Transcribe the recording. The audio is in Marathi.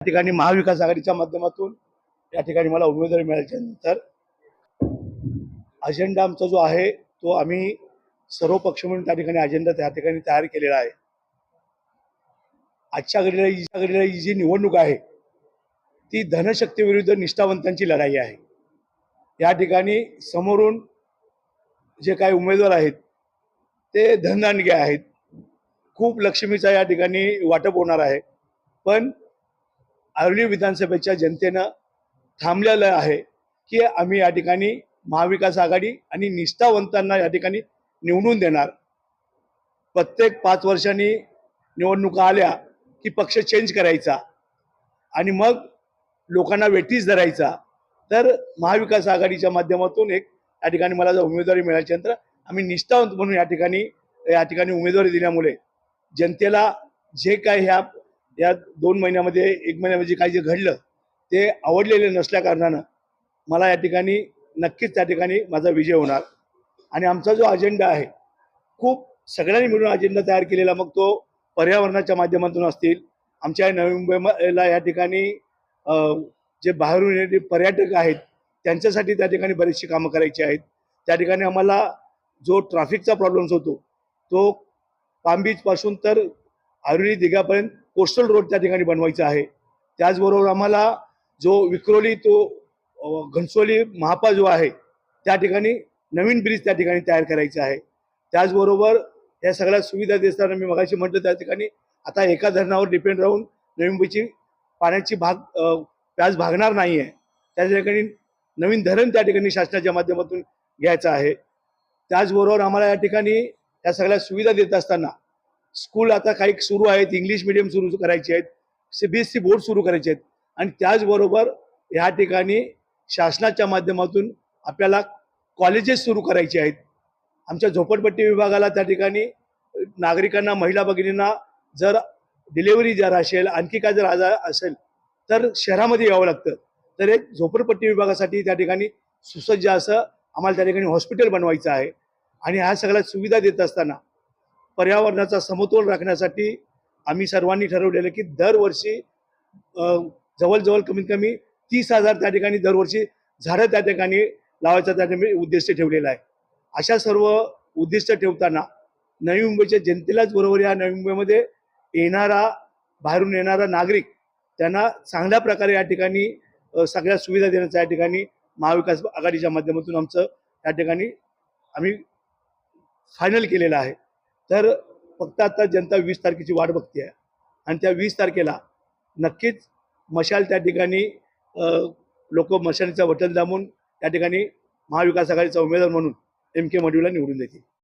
या ठिकाणी महाविकास आघाडीच्या माध्यमातून या ठिकाणी मला उमेदवारी मिळाल्याच्या नंतर अजेंडा आमचा जो आहे तो आम्ही सर्व पक्ष म्हणून त्या ठिकाणी अजेंडा त्या ठिकाणी तयार केलेला आहे. आजच्या घडीला घडीला ही जी निवडणूक आहे ती धनशक्ती विरुद्ध निष्ठावंतांची लढाई आहे. या ठिकाणी समोरून जे काही उमेदवार आहेत ते धनदानगे आहेत. खूप लक्ष्मीचा या ठिकाणी वाटप होणार आहे. पण आर्ली विधानसभेच्या जनतेनं थांबलेलं आहे की आम्ही या ठिकाणी महाविकास आघाडी आणि निष्ठावंतांना या ठिकाणी निवडून देणार. प्रत्येक पाच वर्षांनी निवडणुका आल्या की पक्ष चेंज करायचा आणि मग लोकांना वेटीस धरायचा. तर महाविकास आघाडीच्या माध्यमातून एक या ठिकाणी मला जर उमेदवारी मिळाल्याच्या नंतर आम्ही निष्ठावंत म्हणून या ठिकाणी या ठिकाणी उमेदवारी दिल्यामुळे जनतेला जे काय ह्या या दोन महिन्यामध्ये एक महिन्यामध्ये काही जे घडलं ते आवडलेले नसल्या कारणानं मला या ठिकाणी नक्कीच त्या ठिकाणी माझा विजय होणार. आणि आमचा जो अजेंडा आहे खूप सगळ्यांनी मिळून अजेंडा तयार केलेला मग तो पर्यावरणाच्या माध्यमातून असतील. आमच्या नवी मुंबईला या ठिकाणी जे बाहेरून येणारे पर्यटक आहेत त्यांच्यासाठी त्या ठिकाणी बरीचशी कामं करायची आहेत. त्या ठिकाणी आम्हाला जो ट्रॅफिकचा प्रॉब्लेम्स होतो तो पाम बीचपासून तर आरुली दिघापर्यंत कोस्टल रोड त्या ठिकाणी बनवायचा आहे. त्याचबरोबर आम्हाला जो विक्रोली तो घनसोली महापा जो आहे त्या ठिकाणी नवीन ब्रिज त्या ठिकाणी तयार करायचा आहे. त्याचबरोबर या सगळ्या सुविधा देताना मी मगाशी म्हटलं त्या ठिकाणी आता एका धरणावर डिपेंड राहून नवी मुंबईची पाण्याची भाग अं, प्यास भागणार नाही आहे त्या ठिकाणी नवीन धरण त्या ठिकाणी शासनाच्या माध्यमातून घ्यायचं आहे. त्याचबरोबर आम्हाला या ठिकाणी या सगळ्या सुविधा देत असताना स्कूल आता काही सुरू आहेत इंग्लिश मिडियम सुरू करायचे आहेत C B S C board सुरू करायचे आहेत. आणि त्याचबरोबर ह्या ठिकाणी शासनाच्या माध्यमातून आपल्याला कॉलेजेस सुरू करायचे आहेत. आमच्या झोपडपट्टी विभागाला त्या ठिकाणी नागरिकांना महिला भगिनींना जर डिलेवरी जर असेल आणखी काय जर आजार असेल तर शहरामध्ये यावं लागतं. तर एक झोपडपट्टी विभागासाठी त्या ठिकाणी सुसज्ज असं आम्हाला त्या ठिकाणी हॉस्पिटल बनवायचं आहे. आणि ह्या सगळ्या सुविधा देत असताना पर्यावरणाचा समतोल राखण्यासाठी आम्ही सर्वांनी ठरवलेलं की दरवर्षी जवळजवळ कमीत कमी तीस हजार त्या ठिकाणी दरवर्षी झाडं त्या ठिकाणी लावायचा त्या ठिकाणी उद्दिष्ट ठेवलेला आहे. अशा सर्व उद्दिष्ट ठेवताना नवी मुंबईच्या जनतेलाच बरोबर या नवी मुंबईमध्ये येणारा बाहेरून येणारा नागरिक त्यांना चांगल्या प्रकारे या ठिकाणी सगळ्या सुविधा देण्याचा या ठिकाणी महाविकास आघाडीच्या माध्यमातून आमचं या ठिकाणी आम्ही फायनल केलेलं आहे. तर फक्त आता जनता वीस तारखेची वाट बघते आहे आणि त्या वीस तारखेला नक्कीच मशाल त्या ठिकाणी लोक मशालीचं बटन दाबून त्या ठिकाणी महाविकास आघाडीचा उमेदवार म्हणून एम के मडूला निवडून देतील.